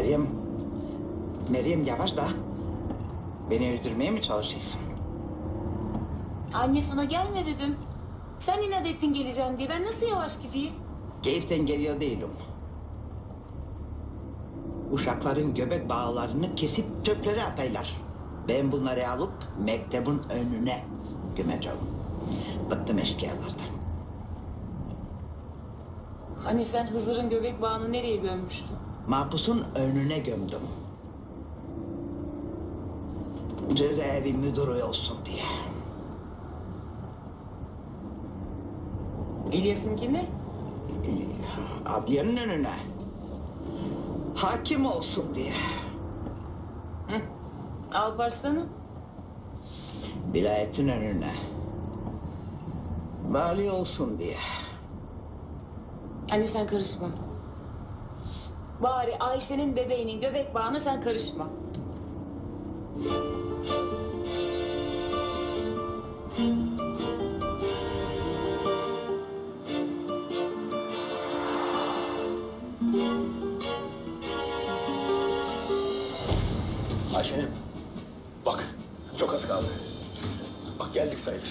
Meryem, Meryem yavaş da. Beni öldürmeye mi çalışıyorsun? Anne sana gelme dedim. Sen inat ettin geleceğim diye. Ben nasıl yavaş gideyim? Keyiften geliyor değilim. Uşakların göbek bağlarını kesip çöplere ataylar. Ben bunları alıp mektebin önüne gömeceğim. Bıktım eşkıyalardan. Hani sen Hızır'ın göbek bağını nereye gömmüştün? Mahpusun önüne gömdüm. Cezaevi müdürü olsun diye. İlyas'ınki ne? Adliyenin önüne. Hakim olsun diye. Alparslan'ın? Vilayetin önüne. Vali olsun diye. Anne sen karışma. Bari Ayşe'nin bebeğinin göbek bağına sen karışma. Ayşe'nim bak çok az kaldı. Bak geldik sayılır.